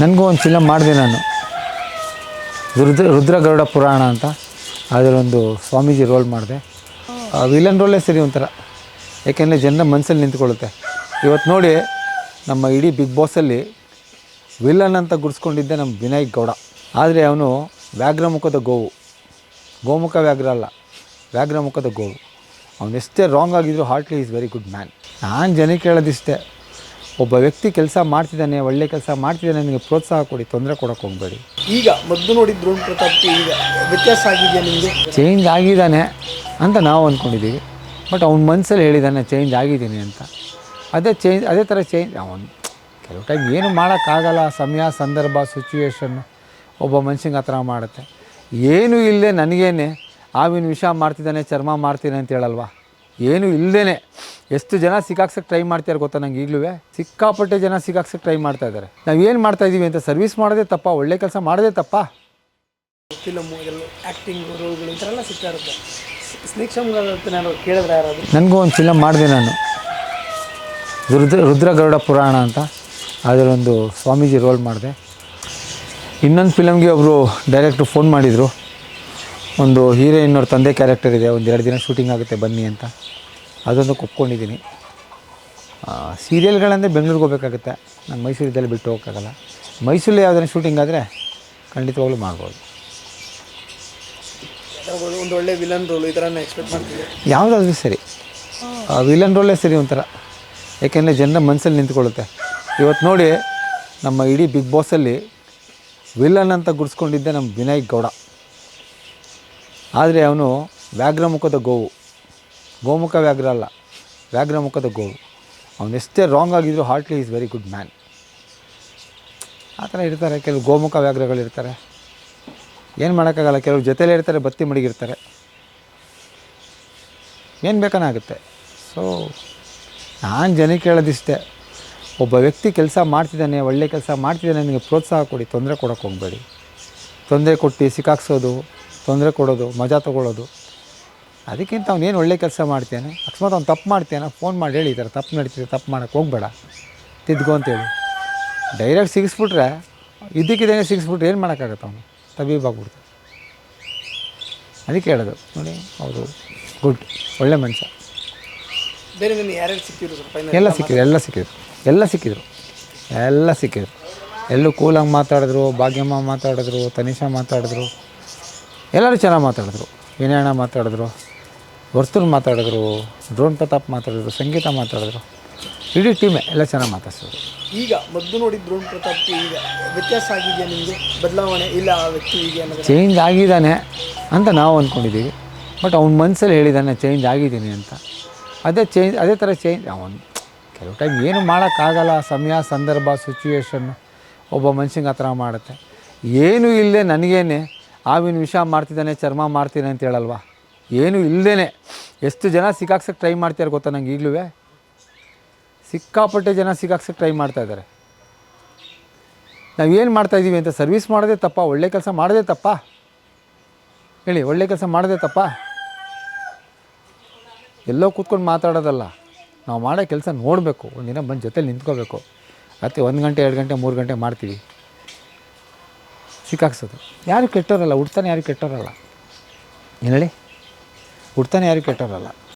ನನಗೂ ಒಂದು ಫಿಲಮ್ ಮಾಡಿದೆ ನಾನು. ರುದ್ರ, ರುದ್ರಗರುಡ ಪುರಾಣ ಅಂತ. ಅದರೊಂದು ಸ್ವಾಮೀಜಿ ರೋಲ್ ಮಾಡಿದೆ. ವಿಲನ್ ರೋಲೇ ಸರಿ ಒಂಥರ. ಯಾಕೆಂದರೆ ಜನರ ಮನಸ್ಸಲ್ಲಿ ನಿಂತ್ಕೊಳ್ಳುತ್ತೆ. ಇವತ್ತು ನೋಡಿ ನಮ್ಮ ಇಡೀ ಬಿಗ್ ಬಾಸಲ್ಲಿ ವಿಲನ್ ಅಂತ ಗುಡಿಸ್ಕೊಂಡಿದ್ದೆ ನಮ್ಮ ವಿನಾಯಕ್ ಗೌಡ. ಆದರೆ ಅವನು ವ್ಯಾಘ್ರಮುಖದ ಗೋವು. ಗೋಮುಖ ವ್ಯಾಘ್ರ ಅಲ್ಲ ವ್ಯಾಘ್ರಮುಖದ ಗೋವು. ಅವನು ಎಷ್ಟೇ ರಾಂಗ್ ಆಗಿದ್ರು heartly is very good man ನಾನು ಜನಕ್ಕೆ ಹೇಳೋದಿಷ್ಟೇ ಒಬ್ಬ ವ್ಯಕ್ತಿ ಕೆಲಸ ಮಾಡ್ತಿದ್ದಾನೆ ಒಳ್ಳೆ ಕೆಲಸ ಮಾಡ್ತಿದ್ದಾನೆ ನನಗೆ ಪ್ರೋತ್ಸಾಹ ಕೊಡಿ ತೊಂದರೆ ಕೊಡೋಕೆ ಹೋಗಬೇಡಿ. ಈಗ ಮೊದಲು ನೋಡಿದ ಪ್ರತಾಪ್ಗೆ ಈಗ ವ್ಯತ್ಯಾಸ ಆಗಿದೆಯಾ ನಿಮಗೆ? ಚೇಂಜ್ ಆಗಿದ್ದಾನೆ ಅಂತ ನಾವು ಅಂದ್ಕೊಂಡಿದ್ದೀವಿ. ಬಟ್ ಅವ್ನ ಮನಸ್ಸಲ್ಲಿ ಹೇಳಿದ್ದಾನೆ ಚೇಂಜ್ ಆಗಿದ್ದೀನಿ ಅಂತ. ಅದೇ ಚೇಂಜ್ ಅದೇ ಥರ ಚೇಂಜ್ ಅವನು ಕೆಲವು ಟೈಮ್ ಏನು ಮಾಡೋಕ್ಕಾಗಲ್ಲ ಸಮಯ ಸಂದರ್ಭ ಸಿಚುವೇಶನ್ನು ಒಬ್ಬ ಮನುಷ್ಯಂಗೆ ಆ ಥರ ಮಾಡುತ್ತೆ. ಏನೂ ಇಲ್ಲದೆ ನನಗೇನೆ ಆವಿನ ವಿಷ ಮಾಡ್ತಿದ್ದಾನೆ ಚರ್ಮ ಮಾಡ್ತೀನಿ ಅಂತ ಹೇಳಲ್ವಾ? ಏನೂ ಇಲ್ಲದೇ ಎಷ್ಟು ಜನ ಸಿಕ್ಕಾಕ್ಸಕ್ಕೆ ಟ್ರೈ ಮಾಡ್ತಾರೆ ಗೊತ್ತಾ ನಂಗೆ ಈಗಲೂ ಸಿಕ್ಕಾಪಟ್ಟೆ ಜನ ಸಿಕ್ಕಾಕ್ಸಕ್ಕೆ ಟ್ರೈ ಮಾಡ್ತಾ ಇದ್ದಾರೆ ನಾವು ಏನು ಮಾಡ್ತಾ ಇದ್ದೀವಿ ಅಂತ ಸರ್ವಿಸ್ ಮಾಡೋದೇ ತಪ್ಪ ಒಳ್ಳೆ ಕೆಲಸ ಮಾಡೋದೇ ತಪ್ಪ? ಫಿಲಮು ಆ್ಯಕ್ಟಿಂಗ್ ರೋಲ್ಗಳು ಈ ಥರ ಎಲ್ಲ ಸಿಗ್ತಾ ಇರುತ್ತೆ. ಸ್ನೇಕ್ ನಾನು ಕೇಳಿದ್ರೆ ಯಾರಾದರೂ? ನನಗೂ ಒಂದು ಫಿಲಮ್ ಮಾಡಿದೆ ನಾನು. ರುದ್ರ ರುದ್ರ ಗರುಡ ಪುರಾಣ ಅಂತ. ಅದರೊಂದು ಸ್ವಾಮೀಜಿ ರೋಲ್ ಮಾಡಿದೆ. ಇನ್ನೊಂದು ಫಿಲಮ್ಗೆ ಒಬ್ಬರು ಡೈರೆಕ್ಟ್ರು ಫೋನ್ ಮಾಡಿದರು. ಒಂದು ಹೀರೋಯಿನ್ ಅವ್ರ ತಂದೆ ಕ್ಯಾರೆಕ್ಟರ್ ಇದೆ ಒಂದು ಎರಡು ದಿನ ಶೂಟಿಂಗ್ ಆಗುತ್ತೆ ಬನ್ನಿ ಅಂತ. ಅದೊಂದು ಒಪ್ಕೊಂಡಿದ್ದೀನಿ ಸೀರಿಯಲ್ಗಳಂದರೆ ಬೆಂಗಳೂರಿಗೆ ಹೋಗ್ಬೇಕಾಗುತ್ತೆ. ನಾನು ಮೈಸೂರಿದ್ದಲ್ಲಿ ಬಿಟ್ಟು ಹೋಗೋಕ್ಕಾಗಲ್ಲ. ಮೈಸೂರಲ್ಲಿ ಯಾವುದಾದ್ರು ಶೂಟಿಂಗ್ ಆದರೆ ಖಂಡಿತವಾಗ್ಲೂ ಮಾಡ್ಬೋದು. ಯಾವ್ದಾದ್ರು ಒಂದು ಒಳ್ಳೆ ವಿಲನ್ ರೋಲ್ ಈ ಥರನೇ ಎಕ್ಸ್ಪೆಕ್ಟ್ ಮಾಡ್ತೀವಿ ಯಾವುದಾದ್ರೂ ಸರಿ. ವಿಲನ್ ರೋಲೇ ಸರಿ ಒಂಥರ. ಯಾಕೆಂದರೆ ಜನರ ಮನಸ್ಸಲ್ಲಿ ನಿಂತ್ಕೊಳ್ಳುತ್ತೆ. ಇವತ್ತು ನೋಡಿ ನಮ್ಮ ಇಡೀ ಬಿಗ್ ಬಾಸಲ್ಲಿ ವಿಲನ್ ಅಂತ ಗುಡಿಸ್ಕೊಂಡಿದ್ದೆ ನಮ್ಮ ವಿನಯ್ ಗೌಡ. ಆದರೆ ಅವನು ವ್ಯಾಘ್ರಮುಖದ ಗೋವು. ಗೋಮುಖ ವ್ಯಾಘ್ರ ಅಲ್ಲ. ವ್ಯಾಘ್ರ ಮುಖದ ಗೋವು. ಅವನು ಎಷ್ಟೇ ರಾಂಗ್ ಆಗಿದ್ರು heartly is very good man ಆ ಥರ ಇರ್ತಾರೆ, ಕೆಲವು ಗೋಮುಖ ವ್ಯಾಘ್ರಗಳಿರ್ತಾರೆ ಏನು ಮಾಡೋಕ್ಕಾಗಲ್ಲ ಕೆಲವ್ರು ಜೊತೆಲೇ ಇರ್ತಾರೆ, ಬತ್ತಿ ಮಡಗಿರ್ತಾರೆ. ಏನು ಬೇಕಾನಾಗುತ್ತೆ ಸೊ ನಾನು ಜನಕ್ಕೆ ಹೇಳೋದಿಷ್ಟೇ ಒಬ್ಬ ವ್ಯಕ್ತಿ ಕೆಲಸ ಮಾಡ್ತಿದ್ದಾನೆ, ಒಳ್ಳೆ ಕೆಲಸ ಮಾಡ್ತಿದ್ದಾನೆ, ನನಗೆ ಪ್ರೋತ್ಸಾಹ ಕೊಡಿ, ತೊಂದರೆ ಕೊಡೋಕೆ ಹೋಗಬೇಡಿ. ತೊಂದರೆ ಕೊಟ್ಟು ಸಿಕ್ಕಾಕ್ಸೋದು, ತೊಂದರೆ ಕೊಡೋದು, ಮಜಾ ತೊಗೊಳ್ಳೋದು. ಅದಕ್ಕಿಂತ ಅವನೇನು ಒಳ್ಳೆ ಕೆಲಸ ಮಾಡ್ತೇನೆ? ಅಕಸ್ಮಾತ್ ಅವ್ನು ತಪ್ಪು ಮಾಡ್ತೇನೆ? ಫೋನ್ ಮಾಡಿ ಹೇಳಿ ಈ ಥರ ತಪ್ಪು ನಡೀತಿದೆ ತಪ್ಪು ಮಾಡೋಕ್ಕೆ ಹೋಗಬೇಡ. ತಿದ್ಕೊ ಅಂತೇಳಿ ಡೈರೆಕ್ಟ್ ಸಿಗಿಸ್ಬಿಟ್ರೆ ಇದಕ್ಕಿದ್ದೇನೆ ಸಿಗಿಸ್ಬಿಟ್ರೆ ಏನು ಮಾಡೋಕ್ಕಾಗತ್ತೆ ಅವನು? ತಬೀಬಾಗ್ಬಿಡ್ತು ಅದಕ್ಕೆ ಹೇಳೋದು. ನೋಡಿ ಹೌದು ಗುಡ್ ಒಳ್ಳೆ ಮನುಷ್ಯ. ಬೇರೆ ಬೇರೆ ಯಾರ್ಯಾರು ಸಿಕ್ಕಿದ್ರು ಎಲ್ಲ ಸಿಕ್ಕಿದ್ರು ಎಲ್ಲ ಸಿಕ್ಕಿದ್ರು. ಎಲ್ಲ ಸಿಕ್ಕಿದ್ರು. ಎಲ್ಲ ಸಿಕ್ಕಿದ್ರು. ಎಲ್ಲೂ ಕೂಲಾಗಿ ಮಾತಾಡಿದ್ರು ಭಾಗ್ಯಮ್ಮ ಮಾತಾಡಿದ್ರು ತನಿಷಾ ಮಾತಾಡಿದ್ರು. ಎಲ್ಲರೂ ಚೆನ್ನಾಗಿ ಮಾತಾಡಿದ್ರು. ವಿನಯಣ್ಣ ಮಾತಾಡಿದ್ರು ವರ್ತುಲ್ ಮಾತಾಡಿದ್ರು ಡ್ರೋನ್ ಪ್ರತಾಪ್ ಮಾತಾಡಿದ್ರು ಸಂಗೀತ ಮಾತಾಡಿದ್ರು. ಇಡೀ ಟೀಮೇ ಎಲ್ಲ ಚೆನ್ನಾಗಿ ಮಾತಾಡ್ಸೋದು ಈಗ ಮೊದಲು ನೋಡಿದ ಡ್ರೋನ್ ಪ್ರತಾಪ್ ಈಗ ವ್ಯತ್ಯಾಸ ಆಗಿದೆಯಾ ನಿಮಗೆ? ಬದಲಾವಣೆ ಇಲ್ಲ ಆ ವ್ಯಕ್ತಿ ಹೀಗೆ ಅನ್ನೋದು ಚೇಂಜ್ ಆಗಿದ್ದಾನೆ ಅಂತ ನಾವು ಅಂದ್ಕೊಂಡಿದ್ದೀವಿ ಬಟ್ ಅವ್ನ ಮನಸ್ಸಲ್ಲಿ ಹೇಳಿದ್ದಾನೆ ಚೇಂಜ್ ಆಗಿದ್ದೀನಿ ಅಂತ. ಅದೇ ಚೇಂಜ್ ಅದೇ ಥರ ಚೇಂಜ್ ಅವನು ಕೆಲವು ಟೈಮ್ ಏನು ಮಾಡೋಕ್ಕಾಗಲ್ಲ ಸಮಯ ಸಂದರ್ಭ ಸಿಚುವೇಶನ್ನು ಒಬ್ಬ ಮನುಷ್ಯಂಗೆ ಆ ಥರ ಮಾಡುತ್ತೆ. ಏನೂ ಇಲ್ಲದೆ ನನಗೇನೆ ಆವಿನ ವಿಷ ಮಾಡ್ತಿದ್ದಾನೆ, ಚರ್ಮ ಮಾಡ್ತೀನಿ ಅಂತ ಹೇಳಲ್ವಾ? ಏನೂ ಇಲ್ಲದೇ ಎಷ್ಟು ಜನ ಸಿಕ್ಕಾಕ್ಸಕ್ಕೆ ಟ್ರೈ ಮಾಡ್ತಾರೆ ಗೊತ್ತಾ ನಂಗೆ ಈಗಲೂ? ಸಿಕ್ಕಾಪಟ್ಟೆ ಜನ ಸಿಕ್ಕಾಕ್ಸಕ್ಕೆ ಟ್ರೈ ಮಾಡ್ತಾ ಇದ್ದಾರೆ. ನಾವು ಏನು ಮಾಡ್ತಾ ಇದ್ದೀವಿ ಅಂತ ಸರ್ವಿಸ್ ಮಾಡೋದೇ ತಪ್ಪ, ಒಳ್ಳೆ ಕೆಲಸ ಮಾಡೋದೇ ತಪ್ಪ? ಹೇಳಿ, ಒಳ್ಳೆ ಕೆಲಸ ಮಾಡೋದೇ ತಪ್ಪ? ಎಲ್ಲೋ ಕೂತ್ಕೊಂಡು ಮಾತಾಡೋದಲ್ಲ. ನಾವು ಮಾಡೋ ಕೆಲಸ ನೋಡಬೇಕು, ಒಂದಿನ ಬಂದು ಜೊತೆಲಿ ನಿಂತ್ಕೋಬೇಕು. ಮತ್ತು ಒಂದು ಗಂಟೆ, ಎರಡು ಗಂಟೆ, ಮೂರು ಗಂಟೆ ಮಾಡ್ತೀವಿ. ಸಿಕ್ಕಾಕ್ಸೋದು ಯಾರು ಕೆಟ್ಟೋರಲ್ಲ ಹುಡ್ತಾನೆ ಯಾರು ಕೆಟ್ಟೋರಲ್ಲ. ಹೇಳಿ? ಹುಡ್ತಾನೆ ಯಾರು ಕೆಟ್ಟೋರಲ್ಲ.